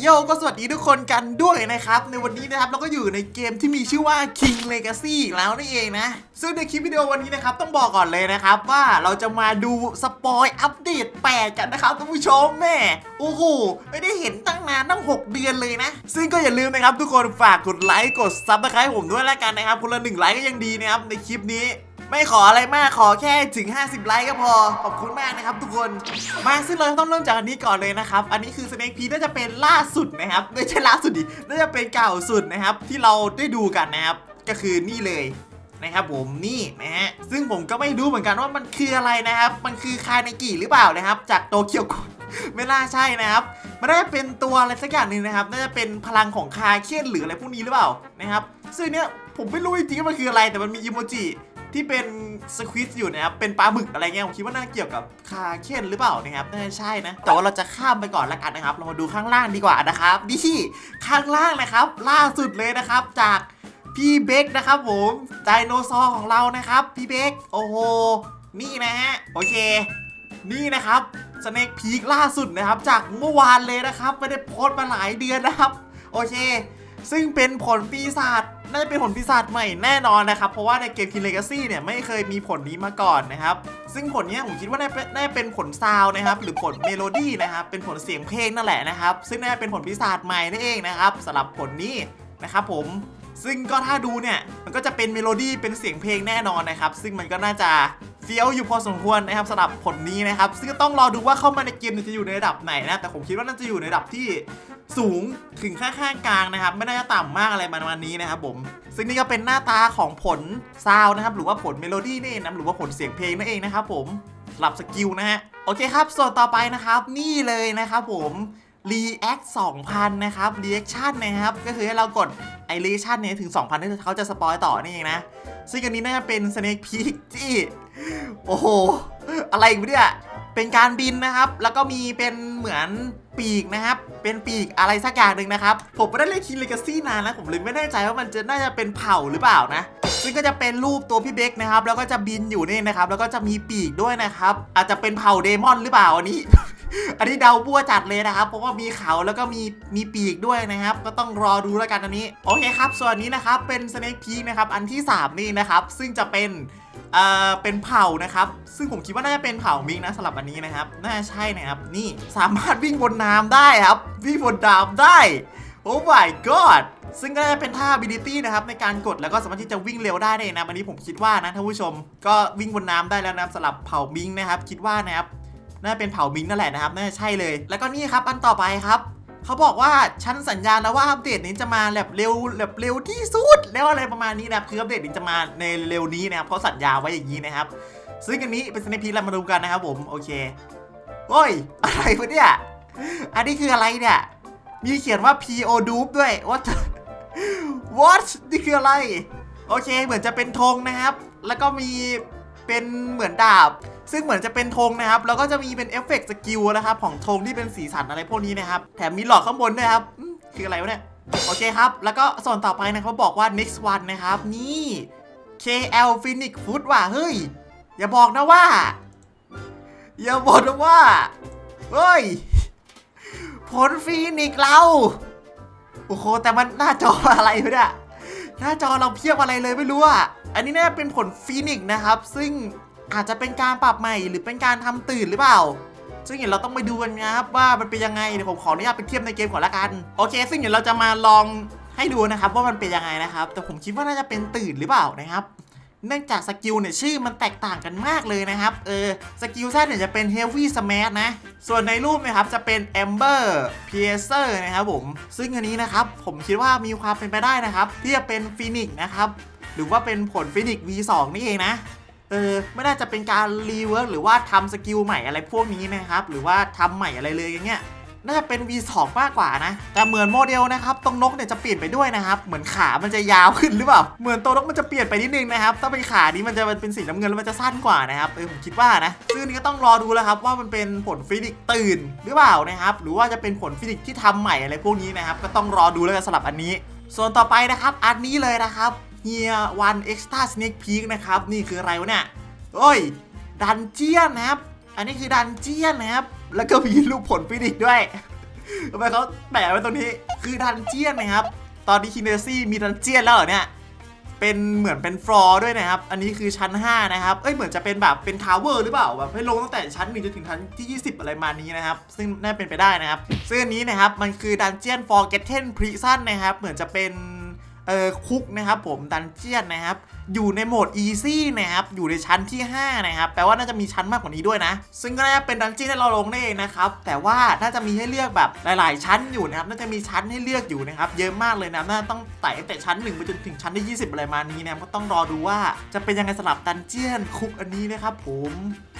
โยก็สวัสดีทุกคนกันด้วยนะครับ ในวันนี้นะครับเราก็อยู่ในเกมที่มีชื่อว่า King Legacy แล้วนั่นเองนะ ซึ่งในคลิปวิดีโอวันนี้นะครับต้องบอกก่อนเลยนะครับ ว่าเราจะมาดูสปอยอัปเดต8กันนะครับท่านผู้ชมแม่โอ้โหไม่ได้เห็นตั้งนานตั้ง 6 เดือนเลยนะ ซึ่งก็อย่าลืมนะครับทุกคนฝากกดไลค์กดซับสไครต์ผมด้วยแล้วกันนะครับคนละหนึ่งไลค์ก็ยังดีนะครับในคลิปนี้ ไม่ขออะไรมากขอแค่ถึง 50 ไลค์ก็พอ ขอบคุณมากนะครับทุกคน มาซึ่งเราต้องเริ่มจากอันนี้ก่อนเลยนะครับ อันนี้คือ Snake p e น่าจะเป็นล่าสุดนะครับไม่ใช่ล่าสุดดิ น่าจะเป็นเก่าสุดนะครับ ที่เราได้ดูกันนะครับ ก็คือนี่เลยนะครับผมนี่นะฮะซึ่งผมก็ไม่รู้เหมือนกันว่ามันคืออะไรนะครับ มันคือคาเนกิหรือเปล่านะครับ จากโตเกียวกไม่น่าใช่นะครับมันน่าจะเป็นตัวอะไรสักอย่างหนึ่งนะครับ น่าจะเป็นพลังของคาเคียนหรืออะไรพวกนี้หรือเปล่านะครับ ซึ่งเนี้ยผมไม่รู้จริงๆว่ามันคืออะไรแต่มันมีอีโมจิ ที่เป็นสควิตอยู่นะครับ เป็นปลาหมึกอะไรเงี้ยผมคิดว่าน่าเกี่ยวกับคาเคียนหรือเปล่านะครับ น่าจะใช่นะ แต่ว่าเราจะข้ามไปก่อนละกันนะครับ เรามาดูข้างล่างดีกว่านะครับนี่ข้างล่างนะครับ ล่าสุดเลยนะครับจากพี่เบคนะครับผมไดโนเสาร์ของเรานะครับ พี่เบคโอ้โหนี่นะฮะโอเค นี่นะครับสเน็กพีคล่าสุดนะครับ จากเมื่อวานเลยนะครับ ไม่ได้โพสต์มาหลายเดือนนะครับ โอเค ซึ่งเป็นผลปีศาจ น่าจะเป็นผลปีศาจใหม่แน่นอนนะครับ เพราะว่าในเกม King Legacy เนี่ยไม่เคยมีผลนี้มาก่อนนะครับ ซึ่งผลนี้ผมคิดว่าน่าเป็นน่าจะเป็นผลซาวนะครับ หรือผลเมโลดี้นะครับ เป็นผลเสียงเพลงนั่นแหละนะครับ ซึ่งน่าจะเป็นผลปีศาจใหม่นั่นเองนะครับสำหรับผลนี้นะครับผมซึ่งก็ถ้าดูเนี่ย มันก็จะเป็นเมโลดี้เป็นเสียงเพลงแน่นอนนะครับ ซึ่งมันก็น่าจะเฟี้ยวอยู่พอสมควรนะครับสำหรับผลนี้นะครับ ซึ่งก็ต้องรอดูว่าเข้ามาในเกมจะอยู่ในระดับไหนนะ แต่ผมคิดว่าน่าจะอยู่ในระดับที่ สูงถึงข้างๆกลางนะครับ ไม่น่าจะต่ำมากอะไรประมาณนี้นะครับผม ซึ่งนี่ก็เป็นหน้าตาของผลซาวนะครับ หรือว่าผลเมโลดี้นี่เองนะหรือว่าผลเสียงเพลงนั่นเองนะครับผมสำหรับสกิลนะฮะ โอเคครับ ส่วนต่อไปนะครับ นี่เลยนะครับผม React 2,000 นะครับ Reaction นะครับ ก็คือให้เรากดไอ Reaction เนี่ยถึง 2,000ที่เขาจะสปอยต่อนี่เองนะ ซึ่งอันนี้น่าจะเป็น Snake Peak ที่ โอ้โห อะไรอีกวะเนี่ย เป็นการบินนะครับ แล้วก็มีเป็นเหมือน ปีกนะครับ เป็นปีกอะไรสักอย่างหนึ่งนะครับ ผมไม่ได้เล่นคิงเลกาซี่นานแล้วผมเลยไม่แน่ใจว่ามันจะน่าจะเป็นเผ่าหรือเปล่านะ ซึ่งก็จะเป็นรูปตัวพี่เบคนะครับ แล้วก็จะบินอยู่นี่นะครับ แล้วก็จะมีปีกด้วยนะครับ อาจจะเป็นเผ่าเดมอนหรือเปล่าอันนี้ อันนี้เดาบัวจัดเลยนะครับ เพราะว่ามีเขาแล้วก็มีมีปีกด้วยนะครับ ก็ต้องรอดูแล้วกันอันนี้ โอเคครับ ส่วนนี้นะครับเป็น Snake Peak นะครับ อันที่ 3 นี่นะครับ ซึ่งจะเป็น อ่อเป็นเผ่านะครับ ซึ่งผมคิดว่าน่าจะเป็นเผ่ามิกนะสำหรับอันนี้นะครับ น่าจะใช่นะครับ นี่สามารถวิ่งบนน้ำได้ครับ วิ่งบนน้ำได้ โอ้ my god ซึ่งก็จะเป็นท่า ability นะครับในการกดแล้วก็สามารถที่จะวิ่งเร็วได้เลยนะอันนี้ผมคิดว่านะท่านผู้ชม ก็วิ่งบนน้ำได้แล้วนะสำหรับเผ่ามิงนะครับ คิดว่านะครับน่าจะเป็นเผ่ามิงนั่นแหละนะครับน่าจะใช่เลย แล้วก็นี่ครับอันต่อไปครับ เขาบอกว่าฉันสัญญาแล้วว่าอัปเดตนี้จะมาแบบเร็วแบบเร็วที่สุดแล้วอะไรประมาณนี้นะครับคืออัปเดตนี้จะมาในเร็วนี้นะครับเขาะสัญญาไว้อย่างนี้นะครับ ซึ่งอันนี้เป็นสเนพีเรามาดูกันนะครับผมโอเคโอ้ยอะไรวะเนี่ยอันนี้คืออะไรเนี่ยมีเขียนว่า PO d o o p ด้วย what what นี่คืออะไร โอเคเหมือนจะเป็นธงนะครับ แล้วก็มีเป็นเหมือนดาบ ซึ่งเหมือนจะเป็นธงนะครับ แล้วก็จะมีเป็นเอฟเฟกต์สกิลนะครับ ของธงที่เป็นสีสันอะไรพวกนี้นะครับ แถมมีหลอดข้างบนด้วยครับคืออะไรวะเนี่ย โอเคครับ แล้วก็ส่วนต่อไปนะเขาบอกว่า next one นะครับ นี่ KL Phoenix Food ว่ะ เฮ้ย อย่าบอกนะว่า อย่าบอกนะว่า เฮ้ย ผลฟีนิกเรา โอ้โห แต่มันหน้าจออะไรวะเนี่ยหน้าจอเราเพียบอะไรเลยไม่รู้อะ อันนี้น่าเป็นผลฟีนิกนะครับ ซึ่ง อาจจะเป็นการปรับใหม่หรือเป็นการทำตื่นหรือเปล่า ซึ่งเดี๋ยวเราต้องไปดูกันนะครับว่ามันเป็นยังไงเดี๋ยวผมขออนุญาตไปเทียบในเกมก่อนละกันโอเค ซึ่งเดี๋ยวเราจะมาลองให้ดูนะครับว่ามันเป็นยังไงนะครับ แต่ผมคิดว่าน่าจะเป็นตื่นหรือเปล่านะครับเนื่องจากสกิลเนี่ยชื่อมันแตกต่างกันมากเลยนะครับ เออ สกิลแซดเนี่ยจะเป็น Heavy Smash นะ ส่วนในรูปนะครับจะเป็น Amber Piercer นะครับผม ซึ่งอันนี้นะครับ ผมคิดว่ามีความเป็นไปได้นะครับ ที่จะเป็น Phoenix นะครับ หรือว่าเป็นผล Phoenix V2 นี่เองนะ เออไม่น่าจะเป็นการรีเวิร์กหรือว่าทำสกิลใหม่อะไรพวกนี้นะครับ หรือว่าทำใหม่อะไรเลยอย่างเงี้ยน่าจะเป็น V2 มากกว่านะ แต่เหมือนโมเดลนะครับตรงนกเนี่ยจะเปลี่ยนไปด้วยนะครับ เหมือนขามันจะยาวขึ้นหรือเปล่า เหมือนตัวนกมันจะเปลี่ยนไปนิดนึงนะครับ ถ้าเป็นขานี้มันจะเป็นสีน้ำเงินแล้วมันจะสั้นกว่านะครับ เออผมคิดว่านะซึ่งอันนี้ก็ต้องรอดูแล้วครับว่ามันเป็นผลฟินิกตื่นหรือเปล่านะครับ หรือว่าจะเป็นผลฟินิกที่ทำใหม่อะไรพวกนี้นะครับ ก็ต้องรอดูแล้วกันสำหรับอันนี้ ส่วนต่อไปนะครับอันนี้เลยนะครับ เฮียวันเอ็กซ์ตร้าสเน็กพีคนะครับ นี่คืออะไรวะเนี่ยเอ้ย ดันเจียนนะครับ อันนี้คือดันเจียนนะครับ แล้วก็มีรูปผลฟินิกด้วยทำไมเขาแปะไว้ตรงนี้ คือดันเจียนนะครับ ตอนนี้คินเนซี่มีดันเจียนแล้วเหรอเนี่ย เป็นเหมือนเป็นฟลอร์ด้วยนะครับ อันนี้คือชั้น 5 นะครับ เอ้ย เหมือนจะเป็นแบบเป็นทาวเวอร์หรือเปล่า แบบให้ลงตั้งแต่ชั้น1จนถึงชั้นที่ 20 อะไรมานี้นะครับ ซึ่งน่าเป็นไปได้นะครับ ซึ่งอันนี้นะครับ มันคือดันเจียน Forgotten Prison นะครับ เหมือนจะเป็น เอ่อคุกนะครับผมดันเจียนนะครับ อยู่ในโหมด easy นะครับ อยู่ในชั้นที่ 5 นะครับ แปลว่าน่าจะมีชั้นมากกว่านี้ด้วยนะ ซึ่งก็น่าจะเป็นดันเจียนที่เราลงนั่นเองนะครับ แต่ว่าน่าจะมีให้เลือกแบบหลาย ๆ ชั้นอยู่นะครับ น่าจะมีชั้นให้เลือกอยู่นะครับ เยอะมากเลยนะ น่าต้องไต่แต่ชั้น1ไปจนถึงชั้นที่20 อะไรมานี้นะก็ต้องรอดูว่าจะเป็นยังไงสำหรับดันเจียนคุกอันนี้นะครับผม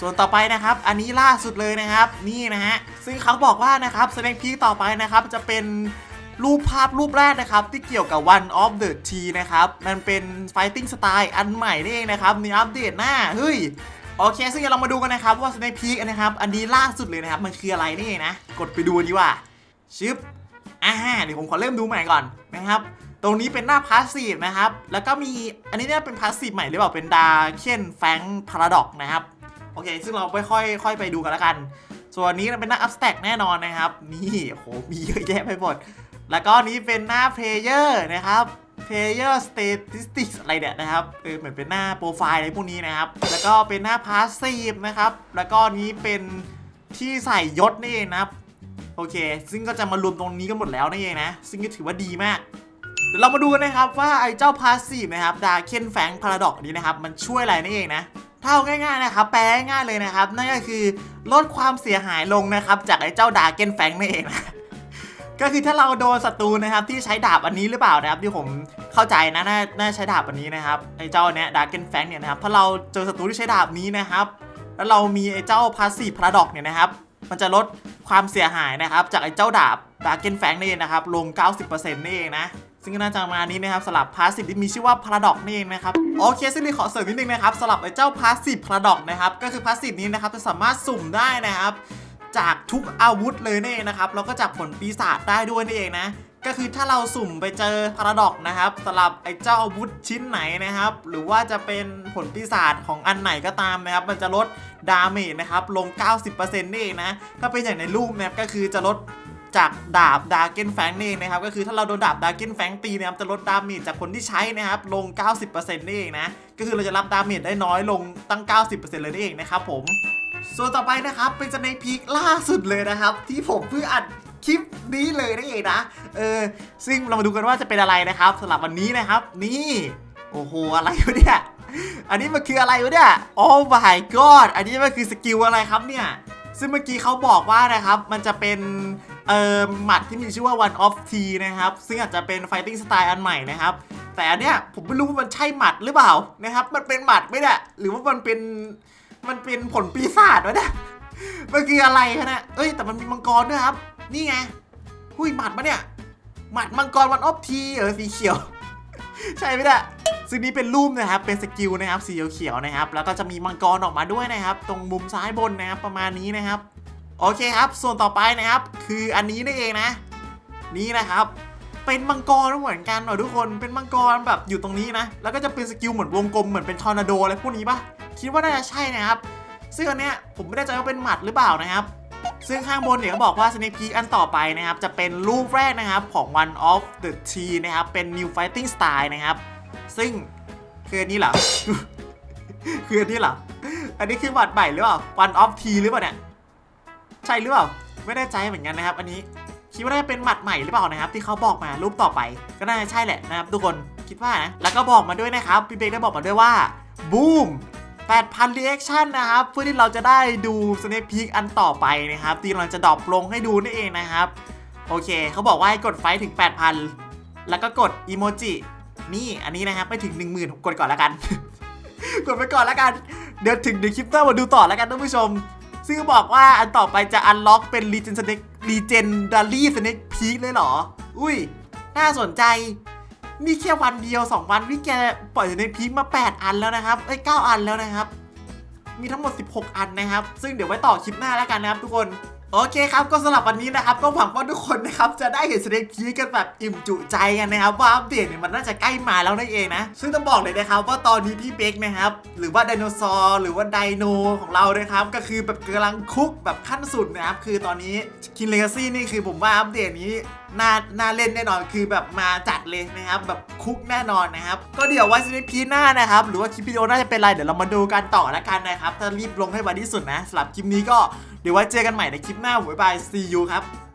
ส่วนต่อไปนะครับ อันนี้ล่าสุดเลยนะครับ นี่นะฮะ ซึ่งเขาบอกว่านะครับแสเนคพีคต่อไปนะครับ จะเป็น รูปภาพรูปแรกนะครับ ที่เกี่ยวกับ One of the T นะครับ มันเป็น Fighting Style อันใหม่นี่เองนะครับในอัปเดตหน้า เฮ้ย โอเค ซึ่งเดี๋ยวเรามาดูกันนะครับ ว่า Snake Peak นะครับ อันนี้ล่าสุดเลยนะครับ มันคืออะไรนี่นะ กดไปดูดีกว่า ชึบอ่าเดี๋ยวผมขอเริ่มดูใหม่ก่อนนะครับตรงนี้เป็นหน้าพาสซีฟนะครับ แล้วก็มีอันนี้เนี่ยเป็นพาสซีฟใหม่หรือเปล่า เป็นดาเคนแฟงพาราดอกนะครับ โอเค ซึ่งเราไปค่อยค่อยไปดูกันแล้วกัน ส่วนนี้เป็นหน้า abstract แน่นอนนะครับ นี่โอ้โหมีเยอะแยะไปหมด แล้วก็นี้เป็นหน้า player นะครับ player statistics อะไรเนี่ยนะครับเออเหมือนเป็นหน้าโปรไฟล์อะไรพวกนี้นะครับ แล้วก็เป็นหน้า passive นะครับ แล้วก็นี้เป็นที่ใส่ยศนี่เองนะครับ โอเค ซึ่งก็จะมารวมตรงนี้กันหมดแล้วนี่เองนะ ซึ่งก็ถือว่าดีมาก เดี๋ยวเรามาดูกันนะครับว่าไอ้เจ้า passive นะครับดาเคนแฟงพาราดอกนี้นะครับ มันช่วยอะไรนี่เองนะถ้าเอาง่ายๆนะครับ แปลง่ายเลยนะครับ นั่นก็คือลดความเสียหายลงนะครับ จากไอ้เจ้าดาเกนแฟงนี่เองนะ ก็คือถ้าเราโดนศัตรูนะครับที่ใช้ดาบอันนี้หรือเปล่านะครับที่ผมเข้าใจนะน่าน่าใช้ดาบอันนี้นะครับไอ้เจ้าเนี้ยดาเกนแฟงเนี่ยนะครับถ้าเราเจอศัตรูที่ใช้ดาบนี้นะครับ แล้วเรามีไอ้เจ้าพาสซีฟพาราดอกเนี่ยนะครับ มันจะลดความเสียหายนะครับ จากไอ้เจ้าดาบดาเกนแฟงนี่เองนะครับลง 90%นี่เองนะซึ่งก็น่าจะมานี้นะครับสลับพาสซีฟที่มีชื่อว่าพาราดอกนี่เองนะครับโอเคซึ่งเลยขอเสริมนิดนึงนะครับสลับไอ้เจ้าพาสซีฟพาราดอกนะครับก็คือพาสซีฟนี้นะครับจะสามารถสุ่มได้นะครับ จากทุกอาวุธเลยนี่นะครับแล้วก็จากผลปีศาจได้ด้วยนี่เองนะ ก็คือถ้าเราสุ่มไปเจอพาราดอกนะครับสำหรับไอ้เจ้าอาวุธชิ้นไหนนะครับ หรือว่าจะเป็นผลปีศาจของอันไหนก็ตามนะครับ มันจะลดดาเมจนะครับลง 90%นี่เองนะถ้าเป็นอย่างในรูปนะครับก็คือจะลดจากดาบดาเกนแฟงนี่เองนะครับก็คือถ้าเราโดนดาบดาเกนแฟงตีนะครับจะลดดาเมจจากคนที่ใช้นะครับลง 90%นี่เองนะก็คือเราจะรับดาเมจได้น้อยลงตั้ง 90%เลยนี่เองนะครับผม ส่วนต่อไปนะครับเป็นสเนคพีคล่าสุดเลยนะครับ ที่ผมเพิ่งอัดคลิปนี้เลยนั่นเองนะเออซึ่งเรามาดูกันว่าจะเป็นอะไรนะครับสำหรับวันนี้นะครับ นี่โอ้โหอะไรวะเนี่ยอันนี้มันคืออะไรวะเนี่ยโอ้ my god อันนี้มันคือสกิลอะไรครับเนี่ยซึ่งเมื่อกี้เขาบอกว่านะครับมันจะเป็นเอ่อหมัดที่มีชื่อว่า one of t นะครับ ซึ่งอาจจะเป็น fighting style อันใหม่นะครับ แต่อันเนี้ยผมไม่รู้ว่ามันใช่หมัดหรือเปล่านะครับ มันเป็นหมัดไหมเนี่ยหรือว่ามันเป็น มันเป็นผลปีศาจวะเนี่ยมันคืออะไรคะเนี่ยเอ้ยแต่มันมีมังกรด้วยครับ นี่ไงหุยหมัดมาเนี่ยหมัดมังกรวันออฟทีเออสีเขียว ใช่ไหมเนี่ยซึ่งนี้เป็นรูปนะครับ เป็นสกิลนะครับ สีเขียวนะครับ แล้วก็จะมีมังกรออกมาด้วยนะครับ ตรงมุมซ้ายบนนะครับ ประมาณนี้นะครับ โอเคครับ ส่วนต่อไปนะครับ คืออันนี้นี่เองนะ นี่นะครับ เป็นมังกรเหมือนกันเหรอทุกคน เป็นมังกรแบบอยู่ตรงนี้นะ แล้วก็จะเป็นสกิลเหมือนวงกลม เหมือนเป็นทอร์นาโดอะไรพวกนี้ปะ คิดว่าน่าจะใช่นะครับ ซึ่งอันเนี้ยผมไม่แน่ใจว่าเป็นหมัดหรือเปล่านะครับ ซึ่งข้างบนเนี่ยเขาบอกว่า Snake Peak อันต่อไปนะครับ จะเป็นรูปแรกนะครับของ One of the T นะครับ เป็น New Fighting Style นะครับ ซึ่งคืออันนี้เหรอ คืออันนี้เหรอ อันนี้คือหมัดใหม่หรือเปล่า One of T หรือเปล่าเนี่ยใช่หรือเปล่าไม่แน่ใจเหมือนกันนะครับ อันนี้คิดว่าน่าจะเป็นหมัดใหม่หรือเปล่านะครับ ที่เขาบอกมารูปต่อไปก็น่าจะใช่แหละนะครับ ทุกคนคิดว่านะแล้วก็บอกมาด้วยนะครับพี่เบกได้บอกมาด้วยว่าบูม 8,000 reaction นะครับ เพื่อที่เราจะได้ดู Snake Peak อันต่อไปนะครับ ที่เราจะดรอปลงให้ดูนั่นเองนะครับ โอเค เขาบอกว่าให้กดไฟท์ถึง 8,000 แล้วก็กดอีโมจิ นี่อันนี้นะครับไม่ถึง 10,000ผมกดก่อนแล้วกัน กดไปก่อนแล้วกัน เดี๋ยวถึงเดี๋ยวคลิปหน้ามาดูต่อแล้วกันท่านผู้ชม ซึ่งบอกว่าอันต่อไปจะอันล็อกเป็น Legend Snake Legendary Snake Peak เลยเหรอ อุ้ย น่าสนใจ นี่แค่วันเดียว 2 วันพี่แกปล่อยในพีคมา 8 อันแล้วนะครับเอ้ย9อันแล้วนะครับ มีทั้งหมด 16 อันนะครับ ซึ่งเดี๋ยวไว้ต่อคลิปหน้าแล้วกันนะครับทุกคน โอเคครับก็สำหรับวันนี้นะครับก็หวังว่าทุกคนนะครับจะได้เห็นสเต็กพีกันแบบอิ่มจุใจกันนะครับว่าอัปเดตเนี่ยมันน่าจะใกล้มาแล้วนั่นเองนะ ซึ่งต้องบอกเลยนะครับว่าตอนนี้พี่เบคนะครับหรือว่าไดโนเสาร์หรือว่าไดโนของเรานะครับก็คือแบบกำลังคุกแบบขั้นสุดนะครับคือตอนนี้คินเลกซี่นี่คือผมว่าอัปเดตนี้น่าน่าเล่นแน่นอนคือแบบมาจัดเลยนะครับ แบบคุกแน่นอนนะครับก็เดี๋ยวไว้สเต็กพีหน้านะครับหรือว่าคลิปวิดีโอน่าจะเป็นไรเดี๋ยวเรามาดูกันต่อแล้วกันนะครับถ้ารีบลงให้ไวที่สุดนะสำหรับคลิปนี้ก็ เดี๋ยวไว้เจอกันใหม่ในคลิปหน้าบ๊ายบาย see you ครับ